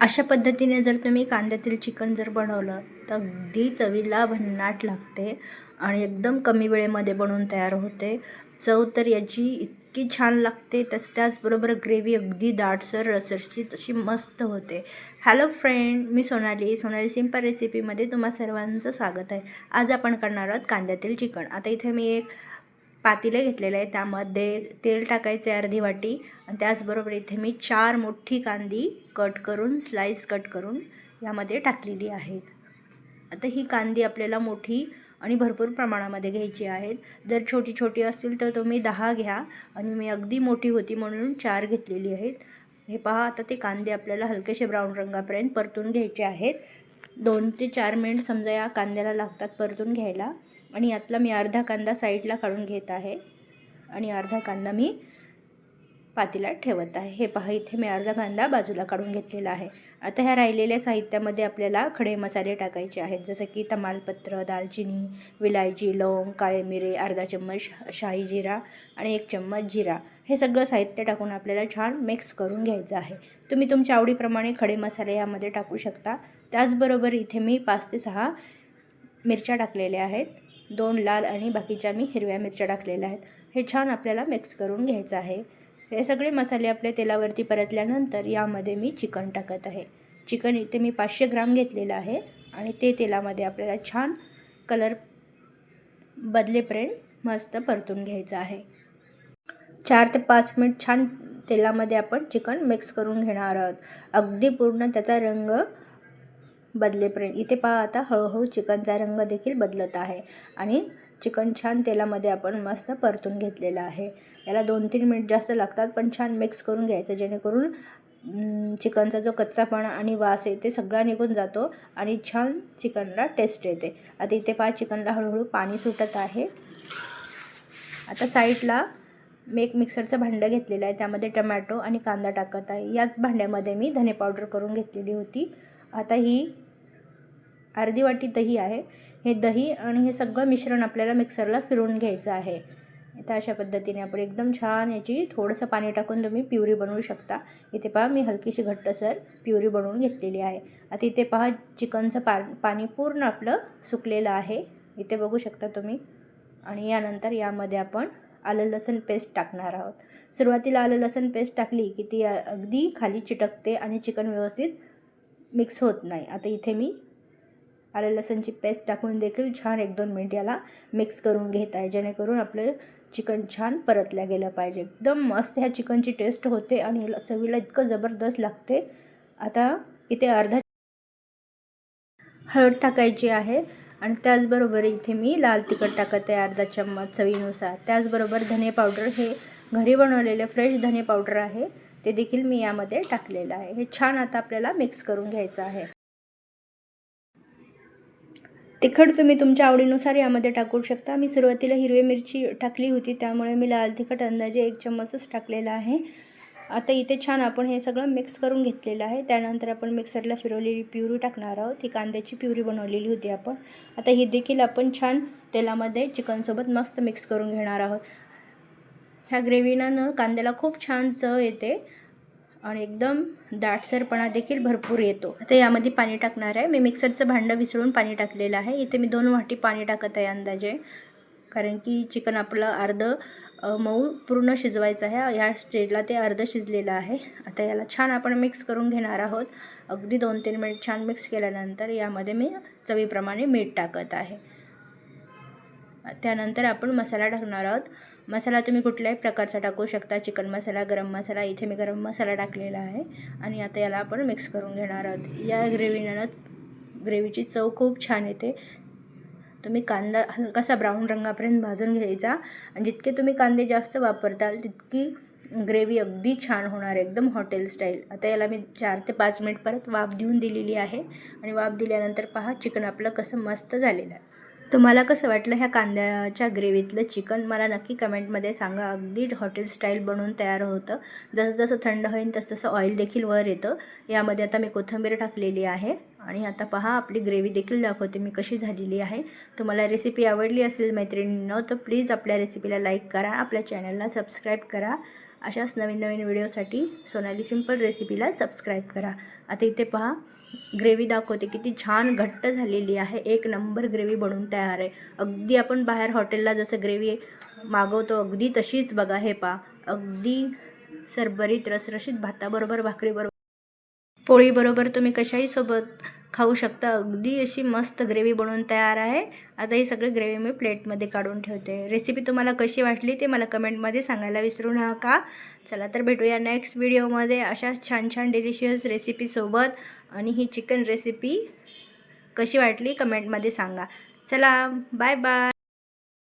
अशा पद्धतीने जर तुम्ही कांद्यातील चिकन जर बनवलं तर अगदी चवीला भन्नाट लागते आणि एकदम कमी वेळेमध्ये बनवून तयार होते. चव तर याची इतकी छान लागते तस त्याचबरोबर ग्रेव्ही अगदी दाटसर रसरशीत अशी मस्त होते. हॅलो फ्रेंड मी सोनाली. सोनाली सिंपल रेसिपीमध्ये तुम्हा सर्वांचं स्वागत आहे. आज आपण करणार आहोत कांद्यातील चिकन. आता इथे मी एक पातेलं घेतलेलं आहे. त्यामध्ये तेल टाकायचं आहे अर्धी वाटी आणि त्याचबरोबर इथे मी चार मोठी कांदी कट करून स्लाईस कट करून यामध्ये टाकलेली आहेत. आता ही कांदी आपल्याला मोठी आणि भरपूर प्रमाणामध्ये घ्यायची आहेत. जर छोटी छोटी असतील तर तुम्ही दहा घ्या आणि मी अगदी मोठी होती म्हणून चार घेतलेली आहेत. हे पहा आता ते कांदे आपल्याला हलकेसे ब्राऊन रंगापर्यंत परतून घ्यायचे आहेत. दोन ते चार मिनिट समजा या कांद्याला लागतात परतून घ्यायला. आणि यातला मी अर्धा कांदा साईडला काढून घेत आहे. आणि अर्धा कांदा मी पातेल्यात ठेवत आहे. हे पहा इथे मी अर्धा कांदा बाजूला काढून घेतलेला आहे. आता ह्या राहिलेल्या साहित्यामध्ये आपल्याला खडे मसाले टाकायचे आहेत. जसं की तमालपत्र दालचिनी विलायची लवंग काळे मिरे अर्धा चम्मच शाही जिरा आणि एक चम्मच जिरा. हे सगळं साहित्य टाकून आपल्याला छान मिक्स करून घ्यायचं आहे. तुम्ही तुमच्या आवडीप्रमाणे खडे मसाले यामध्ये टाकू शकता. त्याचबरोबर इथे मी पाच ते सहा मिरच्या टाकलेल्या आहेत. दोन लाल आणि बाकीच्या मी हिरव्या मिरच्या टाकलेल्या आहेत. हे छान आपल्याला मिक्स करून घ्यायचं आहे. हे सगळे मसाले आपल्या तेलावरती परतल्यानंतर यामध्ये मी चिकन टाकत आहे. चिकन इथे मी पाचशे ग्राम घेतलेलं आहे आणि ते तेलामध्ये आपल्याला छान कलर बदलेपर्यंत मस्त परतून घ्यायचं आहे. चार ते पाच मिनिट छान तेलामध्ये आपण चिकन मिक्स करून घेणार आहोत. अगदी पूर्ण त्याचा रंग बदलेपर्यंत इथे पहा आता हळूहळू चिकनचा रंग देखील बदलत आहे आणि चिकन छान तेलामध्ये आपण मस्त परतून घेतलेलं आहे. याला दोन तीन मिनिट जास्त लागतात पण छान मिक्स करून घ्यायचं जेणेकरून चिकनचा जो कच्चापणा आणि वास आहे ते सगळा निघून जातो आणि छान चिकनला टेस्ट येते. आता इथे पहा चिकनला हळूहळू पाणी सुटत आहे. आता साईडला मी एक मिक्सरचं भांडं घेतलेलं आहे. त्यामध्ये टमॅटो आणि कांदा टाकत आहे. याच भांड्यामध्ये मी धने पावडर करून घेतलेली होती. आता ही अर्धी वाटी दही आहे. हे दही आणि हे सगळं मिश्रण आपल्याला मिक्सरला फिरवून घ्यायचं आहे. तर अशा पद्धतीने आपण एकदम छान याची थोडंसं पाणी टाकून तुम्ही प्युरी बनवू शकता. इथे पहा मी हलकीशी घट्टसर प्युरी बनवून घेतलेली आहे. आता इथे पहा चिकनचं पा पाणी पूर्ण आपलं सुकलेलं आहे. इथे बघू शकता तुम्ही. आणि यानंतर यामध्ये आपण आलं लसूण पेस्ट टाकणार आहोत. सुरुवातीला आलं लसूण पेस्ट टाकली की ती अगदी खाली चिटकते आणि चिकन व्यवस्थित मिक्स होत नाही. आता इथे मी आलं लसणची पेस्ट टाकून देखील छान एक दोन मिनिट याला मिक्स करून घेत आहे. जेणेकरून आपलं चिकन छान परतल्या गेलं पाहिजे. एकदम मस्त ह्या चिकनची टेस्ट होते आणि चवीला इतकं जबरदस्त लागते. आता इथे अर्धा हळद टाकायची आहे आणि त्याचबरोबर इथे मी लाल तिखट टाकत आहे अर्धा चम्मच चवीनुसार. त्याचबरोबर धने पावडर हे घरी बनवलेले फ्रेश धने पावडर आहे. ते देखील मी यामध्ये टाकलेलं आहे. हे छान आता आपल्याला मिक्स करून घ्यायचं आहे. तिखट तुम्ही तुमच्या आवडीनुसार यामध्ये टाकू शकता. मी सुरुवातीला हिरवी मिरची टाकली होती त्यामुळे मी लाल तिखट अंदाजे एक चम्मचच टाकलेला आहे. आता इथे छान आपण हे सगळं मिक्स करून घेतलेलं आहे. त्यानंतर आपण मिक्सरला फिरवलेली प्युरी टाकणार आहोत. ही कांद्याची प्युरी बनवलेली होती आपण. आता ही देखील आपण छान तेलामध्ये चिकनसोबत मस्त मिक्स करून घेणार आहोत. ह्या ग्रेव्हीनं कांद्याला खूप छान चव येते. आणि एकदम दाटसरपणा देखील भरपूर येतो. आता यामध्ये पाणी टाकणार आहे. मी मिक्सरचं भांडं विसळून पाणी टाकलेलं आहे. इथे मी दोन वाटी पाणी टाकत आहे अंदाजे. कारण की चिकन आपलं अर्धं मऊ पूर्ण शिजवायचं आहे. या स्टेजला ते अर्धं शिजलेलं आहे. आता याला छान आपण मिक्स करून घेणार आहोत. अगदी दोन तीन मिनिट छान मिक्स केल्यानंतर यामध्ये मी चवीप्रमाणे मीठ टाकत आहे. त्यानंतर आपण मसाला टाकणार आहोत. मसाला तुम्ही कुठल्याही प्रकारचा टाकू शकता. चिकन मसाला गरम मसाला इथे मी गरम मसाला टाकलेला आहे. आणि आता याला आपण मिक्स करून घेणार आहोत. या ग्रेव्हीनं ग्रेव्हीची चव खूप छान येते. तुम्ही कांदा हलकासा ब्राऊन रंगापर्यंत भाजून घ्यायचा. आणि जितके तुम्ही कांदे जास्त वापरताल तितकी ग्रेव्ही अगदी छान होणार एकदम हॉटेल स्टाईल आता याला मी चार ते पाच मिनिट परत वाफ देऊन दिलेली आहे. आणि वाफ दिल्यानंतर पहा चिकन आपलं कसं मस्त झालेलं आहे. तुम्हाला कसं वाटलं ह्या कांद्याच्या ग्रेव्हीतलं चिकन? मला नक्की कमेंटमध्ये सांगा. अगदी हॉटेल स्टाईल बनवून तयार होतं. जसं जसं थंड होईल तसं तसं ऑइल देखील वर येतं. यामध्ये आता मी कोथिंबीर टाकलेली आहे. आणि आता पहा आपली ग्रेव्ही देखील दाखवते मी कशी झालेली आहे. तुम्हाला रेसिपी आवडली असेल मैत्रिणींनो तर प्लीज आपल्या रेसिपीला लाईक करा. आपल्या चॅनलला सबस्क्राईब करा. अशाच नवीन नवीन व्हिडिओसाठी सोनाली सिंपल रेसिपीला सबस्क्राईब करा. आता इथे पहा ग्रेव्ही दाखवते. किती छान घट्ट झालेली आहे. एक नंबर ग्रेव्ही बनून तयार आहे. अगदी आपण बाहेर हॉटेलला जसं ग्रेव्ही मागवतो अगदी तशीच बघा. हे पहा. अगदी सरबरीत रसरशीत भाताबरोबर भाकरीबरोबर. पोळीबरोबर तुम्ही कशाही सोबत खाऊ शकता. अगदी अशी मस्त ग्रेव्ही बनवून तयार आहे. आता ही सगळी ग्रेव्ही मी प्लेटमध्ये काढून ठेवते. रेसिपी तुम्हाला कशी वाटली ते मला कमेंटमध्ये सांगायला विसरू नका. चला तर भेटूया नेक्स्ट व्हिडिओमध्ये अशाच छान छान डिलिशियस रेसिपीसोबत आणि ही चिकन रेसिपी कशी वाटली कमेंटमध्ये सांगा. चला बाय बाय